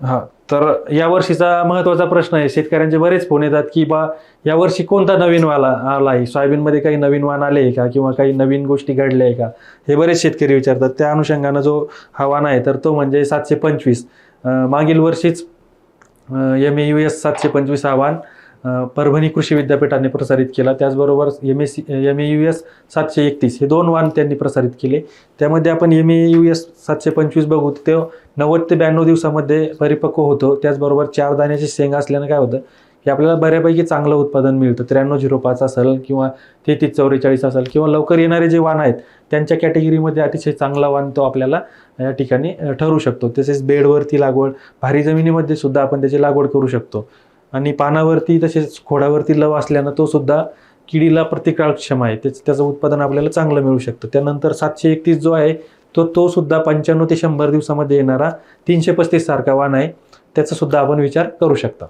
हा तर या वर्षीचा महत्त्वाचा प्रश्न आहे शेतकऱ्यांचे बरेच फोन येतात की बा या वर्षी कोणता नवीन वाला आला आहे? सोयाबीनमध्ये काही नवीन वाण आले आहे का? किंवा काही नवीन गोष्टी घडल्या आहे का? हे बरेच शेतकरी विचारतात. त्या अनुषंगानं जो हा वाण आहे तर तो म्हणजे सातशे पंचवीस. मागील वर्षीच एम ए यू एस सातशे पंचवीस हा वाण परभणी कृषी विद्यापीठाने प्रसारित केला. त्याचबरोबर M S C M A U S सातशे एकतीस हे दोन वाण त्यांनी प्रसारित केले. त्यामध्ये आपण एम ए यू एस सातशे पंचवीस बघू ते नव्वद ते ब्याण्णव दिवसामध्ये परिपक्व होतो. त्याचबरोबर चार दाण्याची शेंग असल्यानं काय होतं की आपल्याला बऱ्यापैकी चांगलं उत्पादन मिळतं. त्र्याण्णव झिरो पाच असेल किंवा तेहतीस चौवेचाळीस असेल किंवा लवकर येणारे जे वाण आहेत त्यांच्या कॅटेगरीमध्ये अतिशय चांगला वाण तो आपल्याला या ठिकाणी ठरू शकतो. तसेच बेडवरती लागवड भारी जमिनीमध्ये सुद्धा आपण त्याची लागवड करू शकतो. आणि पानावरती तसेच खोडावरती लव असल्यानं तो सुद्धा किडीला प्रतिकारक्षम आहे. त्याचं त्याचं उत्पादन आपल्याला चांगलं मिळू शकतं. त्यानंतर सातशे एकतीस जो आहे तो तो सुद्धा पंच्याण्णव ते शंभर दिवसामध्ये येणारा तीनशे पस्तीस सारखा वाण आहे. त्याचा सुद्धा आपण विचार करू शकता.